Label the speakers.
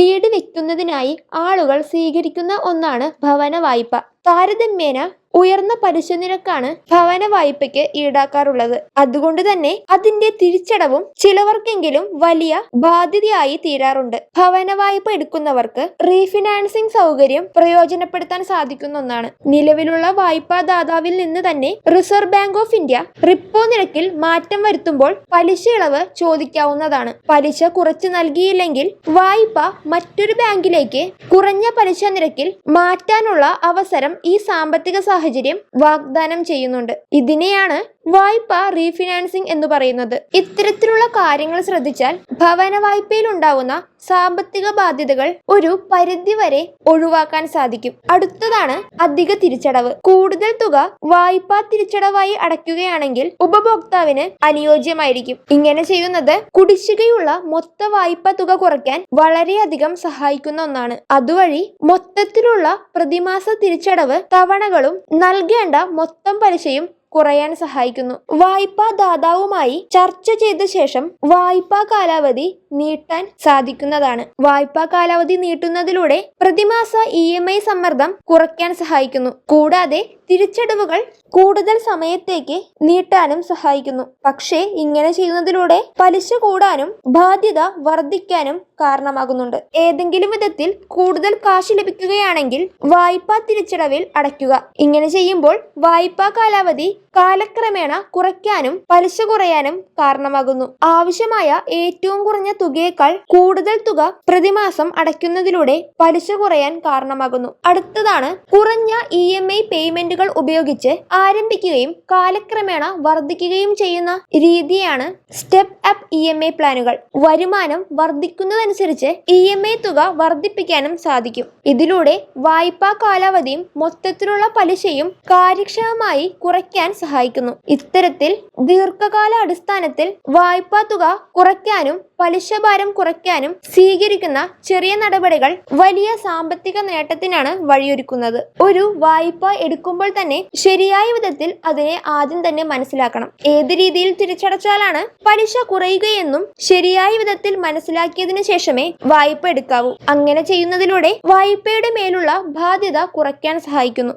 Speaker 1: വീട് വെക്കുന്നതിനായി ആളുകൾ സ്വീകരിക്കുന്ന ഒന്നാണ് ഭവന വായ്പ താരതമ്യേന ഉയർന്ന പലിശ നിരക്കാണ് ഭവന വായ്പയ്ക്ക് ഈടാക്കാറുള്ളത്. അതുകൊണ്ട് തന്നെ അതിന്റെ തിരിച്ചടവും ചിലവർക്കെങ്കിലും വലിയ ബാധ്യതയായി തീരാറുണ്ട്. ഭവന വായ്പ എടുക്കുന്നവർക്ക് റീഫിനാൻസിംഗ് സൗകര്യം പ്രയോജനപ്പെടുത്താൻ സാധിക്കുന്ന ഒന്നാണ്. നിലവിലുള്ള വായ്പാ ദാതാവിൽ നിന്ന് തന്നെ reserve bank of India repo നിരക്കിൽ മാറ്റം വരുത്തുമ്പോൾ പലിശ ഇളവ് ചോദിക്കാവുന്നതാണ്. പലിശ കുറച്ച് നൽകിയില്ലെങ്കിൽ വായ്പ മറ്റൊരു ബാങ്കിലേക്ക് കുറഞ്ഞ പലിശ നിരക്കിൽ മാറ്റാനുള്ള അവസരം ഈ സാമ്പത്തിക സാഹചര്യം വാഗ്ദാനം ചെയ്യുന്നുണ്ട്. ഇതിനെയാണ് വായ്പ റീഫിനാൻസിംഗ് എന്ന് പറയുന്നത്. ഇത്തരത്തിലുള്ള കാര്യങ്ങൾ ശ്രദ്ധിച്ചാൽ ഭവന വായ്പയിൽ ഉണ്ടാവുന്ന സാമ്പത്തിക ബാധ്യതകൾ ഒരു പരിധി വരെ ഒഴിവാക്കാൻ സാധിക്കും. അടുത്തതാണ് അധിക തിരിച്ചടവ്. കൂടുതൽ തുക വായ്പാ തിരിച്ചടവായി അടയ്ക്കുകയാണെങ്കിൽ ഉപഭോക്താവിന് അനുയോജ്യമായിരിക്കും. ഇങ്ങനെ ചെയ്യുന്നത് കുടിശ്ശികയുള്ള മൊത്ത വായ്പ തുക കുറയ്ക്കാൻ വളരെയധികം സഹായിക്കുന്ന ഒന്നാണ്. അതുവഴി മൊത്തത്തിലുള്ള പ്രതിമാസ തിരിച്ചടവ് തവണകളും നൽകേണ്ട മൊത്തം പലിശയും കുറയാൻ സഹായിക്കുന്നു. വായ്പാ ദാതാവുമായി ചർച്ച ചെയ്ത ശേഷം വായ്പാ കാലാവധി നീട്ടാൻ സാധിക്കുന്നതാണ്. വായ്പാ കാലാവധി നീട്ടുന്നതിലൂടെ പ്രതിമാസ ഇ സമ്മർദ്ദം കുറയ്ക്കാൻ സഹായിക്കുന്നു. കൂടാതെ തിരിച്ചടവുകൾ കൂടുതൽ സമയത്തേക്ക് നീട്ടാനും സഹായിക്കുന്നു. പക്ഷേ ഇങ്ങനെ ചെയ്യുന്നതിലൂടെ പലിശ കൂടാനും ബാധ്യത വർദ്ധിക്കാനും കാരണമാകുന്നുണ്ട്. ഏതെങ്കിലും വിധത്തിൽ കൂടുതൽ കാശ് ലഭിക്കുകയാണെങ്കിൽ വായ്പാ തിരിച്ചടവിൽ അടയ്ക്കുക. ഇങ്ങനെ ചെയ്യുമ്പോൾ വായ്പാ കാലാവധി കാലക്രമേണ കുറയ്ക്കാനും പലിശ കുറയാനും കാരണമാകുന്നു. ആവശ്യമായ ഏറ്റവും കുറഞ്ഞ തുകയേക്കാൾ കൂടുതൽ തുക പ്രതിമാസം അടയ്ക്കുന്നതിലൂടെ പലിശ കുറയാൻ കാരണമാകുന്നു. അടുത്തതാണ് കുറഞ്ഞ ഇ എം ഐ പേയ്മെന്റുകൾ ഉപയോഗിച്ച് ആരംഭിക്കുകയും കാലക്രമേണ വർദ്ധിക്കുകയും ചെയ്യുന്ന രീതിയാണ് step up E M I പ്ലാനുകൾ. വരുമാനം വർദ്ധിക്കുന്നതനുസരിച്ച് ഇ എം ഐ തുക വർദ്ധിപ്പിക്കാനും സാധിക്കും. ഇതിലൂടെ വായ്പാ കാലാവധിയും മൊത്തത്തിലുള്ള പലിശയും കാര്യക്ഷമമായി കുറയ്ക്കാൻ സഹായിക്കുന്നു. ഇത്തരത്തിൽ ദീർഘകാല അടിസ്ഥാനത്തിൽ വായ്പാ തുക കുറയ്ക്കാനും പലിശ ഭാരം കുറയ്ക്കാനും സ്വീകരിക്കുന്ന ചെറിയ നടപടികൾ വലിയ സാമ്പത്തിക നേട്ടത്തിനാണ് വഴിയൊരുക്കുന്നത്. ഒരു വായ്പ എടുക്കുമ്പോൾ തന്നെ ശരിയായ വിധത്തിൽ അതിനെ ആദ്യം തന്നെ മനസ്സിലാക്കണം. ഏത് രീതിയിൽ തിരിച്ചടച്ചാലാണ് പലിശ കുറയുകയെന്നും ശരിയായ വിധത്തിൽ മനസ്സിലാക്കിയതിനു ശേഷമേ വായ്പ എടുക്കാവൂ. അങ്ങനെ ചെയ്യുന്നതിലൂടെ വായ്പയുടെ മേലുള്ള ബാധ്യത കുറയ്ക്കാൻ സഹായിക്കുന്നു.